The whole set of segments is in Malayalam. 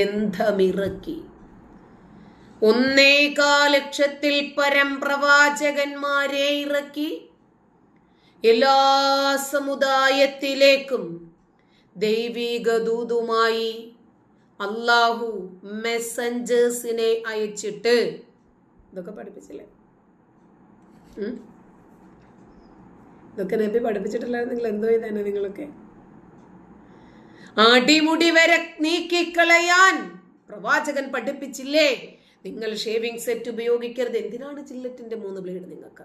ബന്ധമിറക്കി ഒന്നേകാ ലക്ഷത്തിൽ പരം പ്രവാചകന്മാരെ ഇറക്കി. എല്ലാ സമുദായത്തിലേക്കും ദൈവിക ദൂതുമായി അള്ളാഹു മെസ്സഞ്ചേഴ്സിനെ അയച്ചിട്ട്. ഇതൊക്കെ പഠിപ്പിച്ചില്ലേ? ഇതൊക്കെ നബി പഠിപ്പിച്ചിട്ടില്ലായിരുന്നെങ്കിൽ എന്തോ ചെയ്തേനെ നിങ്ങളൊക്കെ? അടിമുടി വരെ നീക്കിക്കളയാൻ പ്രവാചകൻ പഠിപ്പിച്ചില്ലേ? നിങ്ങൾ ഷേവിംഗ് സെറ്റ് ഉപയോഗിക്കരുത്. എന്തിനാണ് ചില്ലറ്റിന്റെ മൂന്ന് ബ്ലേഡ് നിങ്ങൾക്ക്?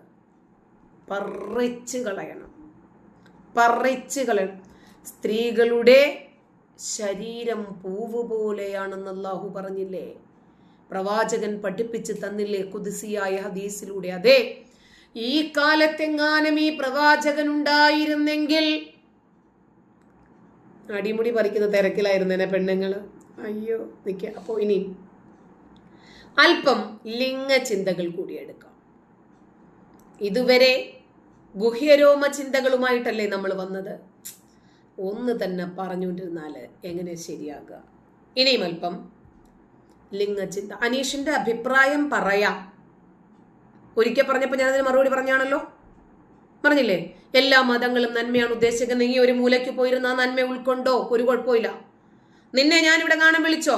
പറിച്ച് കളയണം. പറിച്ച് കളയണം. സ്ത്രീകളുടെ ശരീരം പൂവ് പോലെയാണെന്ന് അള്ളാഹു പറഞ്ഞില്ലേ? പ്രവാചകൻ പഠിപ്പിച്ച് തന്നില്ലേ കുതിസിയായ ഹദീസിലൂടെ? അതെ ഈ കാലത്തെങ്ങാനും ഈ പ്രവാചകൻ ഉണ്ടായിരുന്നെങ്കിൽ അടിമുടി പറിക്കുന്ന തിരക്കിലായിരുന്നേനെ പെണ്ണുങ്ങൾ അയ്യോ നിൽക്ക അപ്പോൾ ഇനി അല്പം ലിംഗ ചിന്തകൾ കൂടി എടുക്കാം. ഇതുവരെ ഗുഹ്യരോമ ചിന്തകളുമായിട്ടല്ലേ നമ്മൾ വന്നത്? ഒന്ന് തന്നെ പറഞ്ഞുകൊണ്ടിരുന്നാൽ എങ്ങനെ ശരിയാകുക ഇനിയും അല്പം ലിംഗചിന്ത. അനീഷിന്റെ അഭിപ്രായം പറയാം. ഒരിക്കൽ പറഞ്ഞപ്പോൾ ഞാനതിന് മറുപടി പറഞ്ഞാണല്ലോ? പറഞ്ഞില്ലേ? എല്ലാ മതങ്ങളും നന്മയാണ് ഉദ്ദേശിക്കുന്നത്. നീ ഒരു മൂലയ്ക്ക് പോയിരുന്ന നന്മ ഉൾക്കൊണ്ടോ? ഒരു കുഴപ്പമില്ല നിന്നെ ഞാനിവിടെ കാണാൻ വിളിച്ചോ?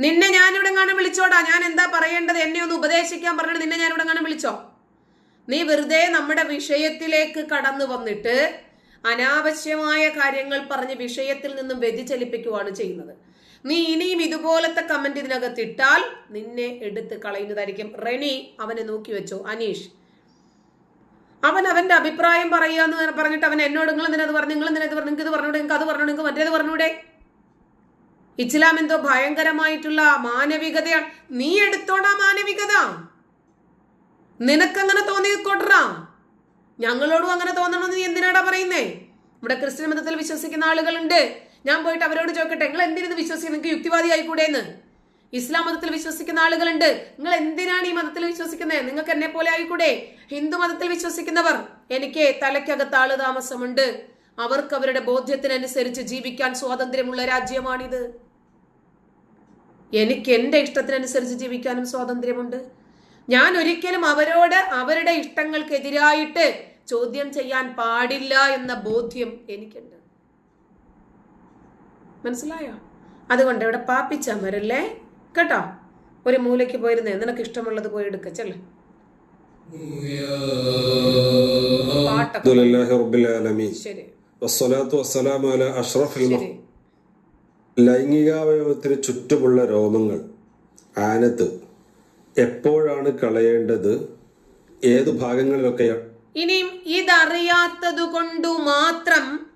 നിന്നെ ഞാനിവിടെ കാണാൻ വിളിച്ചോടാ. ഞാൻ എന്താ പറയേണ്ടത്? എന്നെ ഒന്ന് ഉപദേശിക്കാൻ പറഞ്ഞിട്ട് നിന്നെ ഞാനിവിടെ കാണാൻ വിളിച്ചോ? നീ വെറുതെ നമ്മുടെ വിഷയത്തിലേക്ക് കടന്നു വന്നിട്ട് അനാവശ്യമായ കാര്യങ്ങൾ പറഞ്ഞ് വിഷയത്തിൽ നിന്നും വ്യതിചലിപ്പിക്കുകയാണ് ചെയ്യുന്നത്. നീ ഇനിയും ഇതുപോലത്തെ കമന്റ് ഇതിനകത്ത് ഇട്ടാൽ നിന്നെ എടുത്ത് കളയുന്നതായിരിക്കും. റെനി അവനെ നോക്കി വെച്ചോ. അനീഷ് അവൻ അവന്റെ അഭിപ്രായം പറയുക എന്ന് പറഞ്ഞിട്ട് അവൻ എന്നോട് നിങ്ങൾ എന്തിനത് പറഞ്ഞു? നിങ്ങൾ എന്തിനത് പറഞ്ഞു? നിങ്ങൾക്ക് ഇത് പറഞ്ഞൂടെ? നിങ്ങൾക്ക് അത് പറഞ്ഞു? നിങ്ങൾക്ക് മറ്റേത് പറഞ്ഞൂടെ? ഇസ്ലാം എന്തോ ഭയങ്കരമായിട്ടുള്ള മാനവികതയാണ്. നീ എടുത്തോടാ മാനവികത? നിനക്കങ്ങനെ തോന്നിക്കോട്ടറാ ഞങ്ങളോടും അങ്ങനെ തോന്നണമെന്ന് നീ എന്തിനാടാ പറയുന്നേ? ഇവിടെ ക്രിസ്ത്യൻ മതത്തിൽ വിശ്വസിക്കുന്ന ആളുകളുണ്ട്. ഞാൻ പോയിട്ട് അവരോട് ചോദിക്കട്ടെ നിങ്ങൾ എന്തിനു വിശ്വസിക്കുന്നു നിങ്ങൾക്ക് യുക്തിവാദി ആയിക്കൂടെന്ന് ഇസ്ലാം മതത്തിൽ വിശ്വസിക്കുന്ന ആളുകളുണ്ട്. നിങ്ങൾ എന്തിനാണ് ഈ മതത്തിൽ വിശ്വസിക്കുന്നത്? നിങ്ങൾക്ക് എന്നെ പോലെ ആയിക്കൂടെ? ഹിന്ദു മതത്തിൽ വിശ്വസിക്കുന്നവർ എനിക്ക് തലയ്ക്കകത്ത് ആൾ താമസമുണ്ട്. അവർക്ക് അവരുടെ ബോധ്യത്തിനനുസരിച്ച് ജീവിക്കാൻ സ്വാതന്ത്ര്യമുള്ള രാജ്യമാണിത്. എനിക്ക് എന്റെ ഇഷ്ടത്തിനനുസരിച്ച് ജീവിക്കാനും സ്വാതന്ത്ര്യമുണ്ട്. ഞാൻ ഒരിക്കലും അവരോട് അവരുടെ ഇഷ്ടങ്ങൾക്കെതിരായിട്ട് ചോദ്യം ചെയ്യാൻ പാടില്ല എന്ന ബോധ്യം എനിക്കുണ്ട്. മനസ്സിലായോ? അതുകൊണ്ട് ഇവിടെ പാപ്പിച്ചമരല്ലേ കേട്ടോ? ഒരു മൂലയ്ക്ക് പോയിരുന്നേ. നിനക്ക് ഇഷ്ടമുള്ളത് പോയി എടുക്കല്ലേ ശരി. ലൈംഗികാവയവത്തിന് ചുറ്റുമുള്ള രോമങ്ങൾ ആനത്ത് എപ്പോഴാണ് കളയേണ്ടത്? ഏത് ഭാഗങ്ങളിലൊക്കെയാണ് ഇനിയും ഇതറിയാത്തത് കൊണ്ടു മാത്രം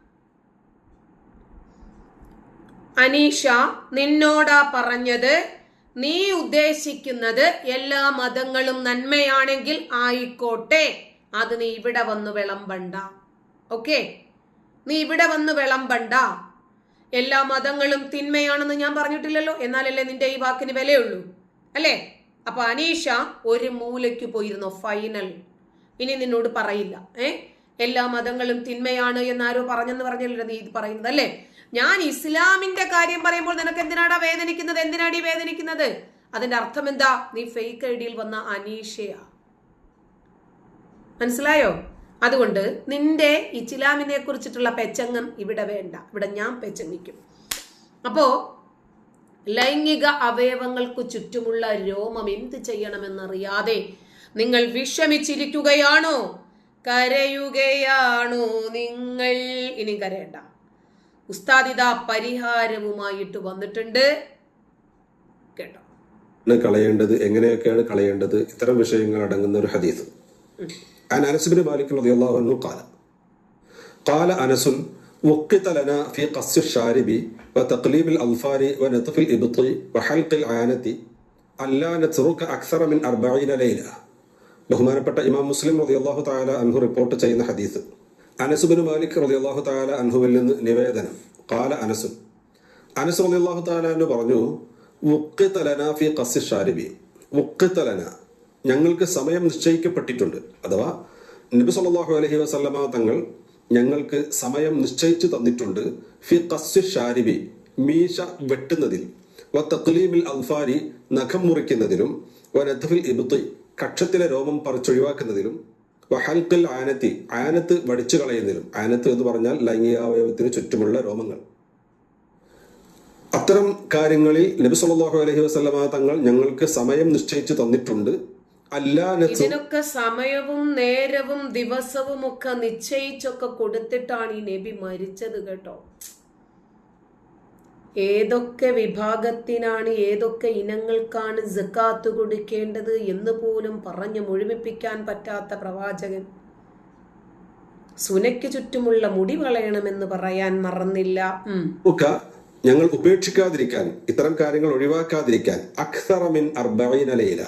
അനീഷ നിന്നോടാ പറഞ്ഞത് നീ ഉദ്ദേശിക്കുന്നത് എല്ലാ മതങ്ങളും നന്മയാണെങ്കിൽ ആയിക്കോട്ടെ. അത് നീ ഇവിടെ വന്ന് വിളമ്പണ്ട. ഓക്കെ? നീ ഇവിടെ വന്ന് വിളമ്പണ്ട. എല്ലാ മതങ്ങളും തിന്മയാണെന്ന് ഞാൻ പറഞ്ഞിട്ടില്ലല്ലോ. എന്നാലല്ലേ നിന്റെ ഈ വാക്കിന് വിലയുള്ളൂ. അല്ലേ? അപ്പൊ അനീഷ ഒരു മൂലയ്ക്ക് പോയിരുന്നു ഫൈനൽ. ഇനി നിന്നോട് പറയില്ല. ഏ? എല്ലാ മതങ്ങളും തിന്മയാണ് എന്നാരോ പറഞ്ഞെന്ന് പറഞ്ഞല്ലോ നീ ഇത് പറയുന്നത് അല്ലേ? ഞാൻ ഇസ്ലാമിന്റെ കാര്യം പറയുമ്പോൾ നിനക്ക് എന്തിനാടാ വേദനിക്കുന്നത്? എന്തിനാടി വേദനിക്കുന്നത്? അതിന്റെ അർത്ഥം എന്താ? നീ ഫേക്ക് ഡിയിൽ വന്ന അനീഷയാ. മനസ്സിലായോ? അതുകൊണ്ട് നിന്റെ ഇസ്ലാമിനെ കുറിച്ചിട്ടുള്ള പെച്ചങ്ങം ഇവിടെ വേണ്ട. ഇവിടെ ഞാൻ പെച്ചങ്ങിക്കും. അപ്പോ ലൈംഗിക അവയവങ്ങൾക്ക് ചുറ്റുമുള്ള രോമം എന്ത് ചെയ്യണമെന്നറിയാതെ നിങ്ങൾ വിഷമിച്ചിരിക്കുകയാണോ? കരയുകയാണോ നിങ്ങൾ? ഇനി കരയണ്ട. ഉസ്താദിത പരിഹാരവുമായിട്ട് വന്നിട്ടുണ്ട് കേട്ടോ ആണ് കളയേണ്ടത് എങ്ങനെയൊക്കെയാണ് കളയേണ്ടത് ഇത്തരം വിഷയങ്ങൾ അടങ്ങുന്ന ഒരു ഹദീസ് عن انس بن مالك رضي الله عنه قال قال انس وقت لنا في قص الشارب وتقليب الاظفار ونتف الابط وحلق العانه الا نترك اكثر من أربعين ليله ബഹുമാനപ്പെട്ട ഇമാം മുസ്ലിം റളിയല്ലാഹു തആല അൻഹു റിപ്പോർട്ട് ചെയ്യുന്ന ഹദീസ് അനസ് മാലിക് റളിയല്ലാഹു താല അൻഹുവിൽ നിന്ന് നിവേദനം. ഖാല അനസു. അനസ് റളിയല്ലാഹു തആല അൻഹു പറഞ്ഞു ഫി വുഖിത ഞങ്ങൾക്ക് സമയം നിശ്ചയിക്കപ്പെട്ടിട്ടുണ്ട്. അഥവാ നബി സല്ലല്ലാഹു അലഹി വസല്ലമ തങ്ങൾ ഞങ്ങൾക്ക് സമയം നിശ്ചയിച്ചു തന്നിട്ടുണ്ട് ഫി കസ്സു ഷാരിബി മീശ വെട്ടുന്നതിൽ. വ തക്ലീമിൽ അൽഫാരി നഖം മുറിക്കുന്നതിലും വ നഥഫിൽ ഇബ്തി കക്ഷത്തിലെ രോമം പറിച്ചൊഴിവാക്കുന്നതിലും വ ഹൽക്കൽ ആനത്തി ആനത്ത് വടിച്ചു കളയുന്നതിലും ആനത്ത് എന്ന് പറഞ്ഞാൽ ലൈംഗികാവയവത്തിന് ചുറ്റുമുള്ള രോമങ്ങൾ. അത്തരം കാര്യങ്ങളിൽ നബി സല്ലല്ലാഹു അലൈഹി വസല്ലമ തങ്ങൾ ഞങ്ങൾക്ക് സമയം നിശ്ചയിച്ചു തന്നിട്ടുണ്ട്. ഇതിനൊക്കെ സമയവും നേരവും ദിവസവും ഒക്കെ നിശ്ചയിച്ചൊക്കെ കൊടുത്തിട്ടാണ് ഈ നബി മരിച്ചത് കേട്ടോ. ഏതൊക്കെ വിഭാഗത്തിനാണ് ഏതൊക്കെ ഇനങ്ങൾക്കാണ് ജക്കാത്ത് കൊടുക്കേണ്ടത് എന്ന് പോലും പറഞ്ഞു മുഴുമിപ്പിക്കാൻ പറ്റാത്ത പ്രവാചകൻ. സുനയ്ക്ക് ചുറ്റുമുള്ള മുടി വളയണമെന്ന് പറയാൻ മറന്നില്ല. ഞങ്ങൾ ഉപേക്ഷിക്കാതിരിക്കാൻ ഇത്തരം കാര്യങ്ങൾ ഒഴിവാക്കാതിരിക്കാൻ അക്സറമിൻ അർബൈനലയില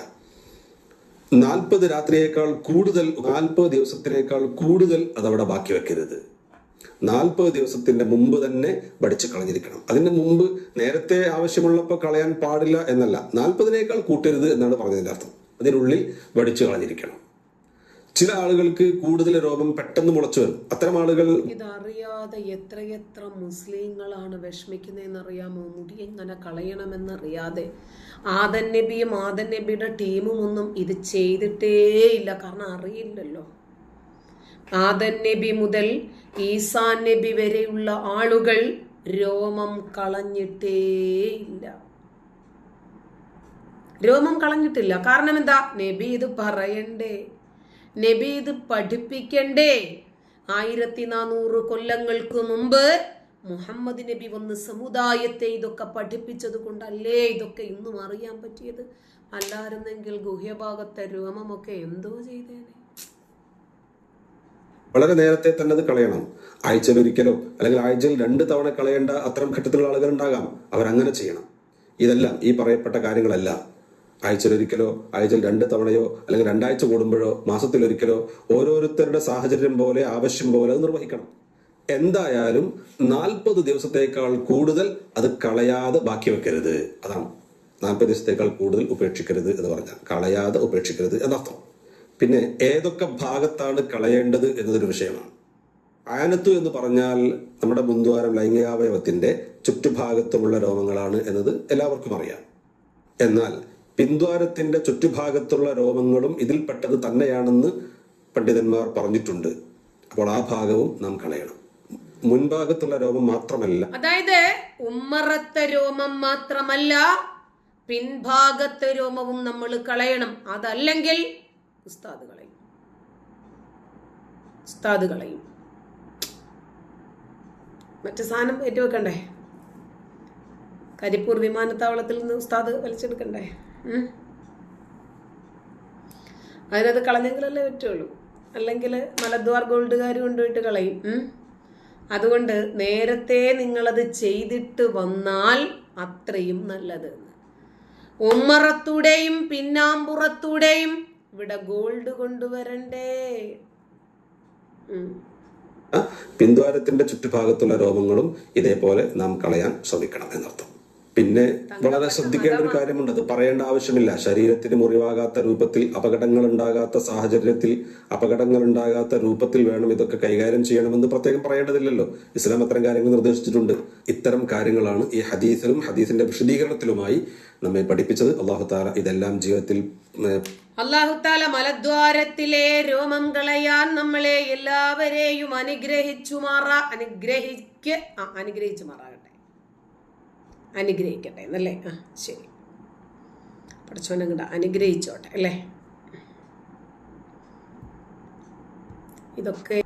നാൽപ്പത് രാത്രിയേക്കാൾ കൂടുതൽ നാൽപ്പത് ദിവസത്തിനേക്കാൾ കൂടുതൽ അതവിടെ ബാക്കി വെക്കരുത്. നാൽപ്പത് ദിവസത്തിന്റെ മുമ്പ് തന്നെ പഠിച്ചു കളഞ്ഞിരിക്കണം. അതിന് മുമ്പ് നേരത്തെ ആവശ്യമുള്ളപ്പോൾ കളയാൻ പാടില്ല എന്നല്ല. നാൽപ്പതിനേക്കാൾ കൂട്ടരുത് എന്നാണ് പറഞ്ഞതിന്റെ അർത്ഥം. അതിനുള്ളിൽ പഠിച്ചു കളഞ്ഞിരിക്കണം. ചില ആളുകൾക്ക് കൂടുതൽ രോഗം പെട്ടെന്ന് മുളച്ചു വരും. അത്തരം ആളുകൾ ഇതറിയാതെ എത്രയെത്ര മുസ്ലിങ്ങളാണ് വിഷമിക്കുന്നതെന്നറിയാമോ? മുടി എങ്ങനെ കളയണമെന്നറിയാതെ. ആദൻ നബിയും ആദൻ നബിയുടെ ടീമും ഒന്നും ഇത് ചെയ്തിട്ടേയില്ല. കാരണം അറിയില്ലല്ലോ. ആദൻ നബി മുതൽ ഈസാൻ നബി വരെയുള്ള ആളുകൾ രോമം കളഞ്ഞിട്ടേയില്ല രോമം കളഞ്ഞിട്ടില്ല. കാരണം എന്താ? നബി ഇത് പറയണ്ടേ? നബി ഇത് പഠിപ്പിക്കണ്ടേ? ആയിരത്തി നാനൂറ് കൊല്ലങ്ങൾക്ക് മുമ്പ് മുഹമ്മദ് നബി വന്ന് സമുദായത്തെ ഇതൊക്കെ പഠിപ്പിച്ചത് കൊണ്ടല്ലേ ഇതൊക്കെ ഇന്നും അറിയാൻ പറ്റിയത്? അല്ലായിരുന്നെങ്കിൽ ഗുഹ്യഭാഗത്തെ രോമമൊക്കെ എന്തോ ചെയ്തേനെ. വളരെ നേരത്തെ തന്നെ അത് കളയണം. ആഴ്ചയിൽ ഒരിക്കലോ അല്ലെങ്കിൽ ആഴ്ചയിൽ രണ്ട് തവണ കളയേണ്ട അത്തരം ഘട്ടത്തിലുള്ള ആളുകൾ ഉണ്ടാകാം അവരങ്ങനെ ചെയ്യണം. ഇതെല്ലാം ഈ പറയപ്പെട്ട കാര്യങ്ങളല്ല. ആഴ്ചയിൽ ഒരിക്കലോ ആഴ്ചയിൽ രണ്ട് തവണയോ അല്ലെങ്കിൽ രണ്ടാഴ്ച കൂടുമ്പോഴോ മാസത്തിൽ ഒരിക്കലോ ഓരോരുത്തരുടെ സാഹചര്യം പോലെ ആവശ്യം പോലെ അത് നിർവഹിക്കണം. എന്തായാലും നാൽപ്പത് ദിവസത്തേക്കാൾ കൂടുതൽ അത് കളയാതെ ബാക്കി വെക്കരുത്. അതാണ് നാൽപ്പത് ദിവസത്തേക്കാൾ കൂടുതൽ ഉപേക്ഷിക്കരുത് എന്ന് പറഞ്ഞാൽ. കളയാതെ ഉപേക്ഷിക്കരുത് എന്നർത്ഥം. പിന്നെ ഏതൊക്കെ ഭാഗത്താണ് കളയേണ്ടത് എന്നതൊരു വിഷയമാണ്. ആനത്തു എന്ന് പറഞ്ഞാൽ നമ്മുടെ മുൻദ്വാരം ലൈംഗികാവയവത്തിന്റെ ചുറ്റുഭാഗത്തുമുള്ള രോമങ്ങളാണ് എന്നത് എല്ലാവർക്കും അറിയാം. എന്നാൽ പിന്ദ്വാരത്തിന്റെ ചുറ്റുഭാഗത്തുള്ള രോമങ്ങളും ഇതിൽപ്പെട്ടത് തന്നെയാണെന്ന് പണ്ഡിതന്മാർ പറഞ്ഞിട്ടുണ്ട്. അപ്പോൾ ആ ഭാഗവും നാം കളയണം. മുൻഭാഗത്തുള്ള രോമം മാത്രമല്ല. അതായത് ഉമ്മറത്തെ രോമം മാത്രമല്ല പിൻഭാഗത്തെ രോമവും നമ്മൾ കളയണം. അതല്ലെങ്കിൽ ഉസ്താദ് കളയും ഉസ്താദ് കളയും മറ്റു സാധനം ഏറ്റുവെക്കണ്ടേ? കരിപ്പൂർ വിമാനത്താവളത്തിൽ നിന്ന് ഉസ്താദ് വലിച്ചെടുക്കണ്ടേ? അതിനത് കളഞ്ഞെങ്കിലല്ലേ പറ്റുള്ളൂ. അല്ലെങ്കിൽ മലദ്വാർ ഗോൾഡുകാർ കൊണ്ടുപോയിട്ട് കളയും? അതുകൊണ്ട് നേരത്തെ നിങ്ങളത് ചെയ്തിട്ട് വന്നാൽ അത്രയും നല്ലത് ഉമ്മറത്തൂടെയും പിന്നാമ്പുറത്തൂടെയും ഇവിടെ ഗോൾഡ് കൊണ്ടുവരണ്ടേ? പിന്ദ്വാരത്തിന്റെ ചുറ്റുഭാഗത്തുള്ള രോമങ്ങളും ഇതേപോലെ നാം കളയാൻ ശ്രമിക്കണം എന്നർത്ഥം. പിന്നെ വളരെ ശ്രദ്ധിക്കേണ്ട ഒരു കാര്യമുണ്ട്. അത് പറയേണ്ട ആവശ്യമില്ല. ശരീരത്തിന് മുറിവാകാത്ത രൂപത്തിൽ അപകടങ്ങൾ ഉണ്ടാകാത്ത സാഹചര്യത്തിൽ അപകടങ്ങൾ ഉണ്ടാകാത്ത രൂപത്തിൽ വേണം ഇതൊക്കെ കൈകാര്യം ചെയ്യണമെന്ന് പ്രത്യേകം പറയേണ്ടതില്ലല്ലോ. ഇസ്ലാം അത്തരം കാര്യങ്ങൾ നിർദ്ദേശിച്ചിട്ടുണ്ട്. ഇത്തരം കാര്യങ്ങളാണ് ഈ ഹദീസിലും ഹദീസിന്റെ വിശദീകരണത്തിലുമായി നമ്മെ പഠിപ്പിച്ചത്. അള്ളാഹു താല ഇതെല്ലാം ജീവിതത്തിൽ അള്ളാഹുത്താല മലദ്വാരത്തിലെ രോമം കളയാൻ നമ്മളെ എല്ലാവരെയും അനുഗ്രഹിച്ചു മാറ അനുഗ്രഹിക്ക് അനുഗ്രഹിച്ചു മാറാകട്ടെ അനുഗ്രഹിക്കട്ടെ എന്നല്ലേ? ആ ശരി. പഠിച്ചോനങ്ങട അനുഗ്രഹിച്ചോട്ടെ അല്ലേ? ഇതൊക്കെ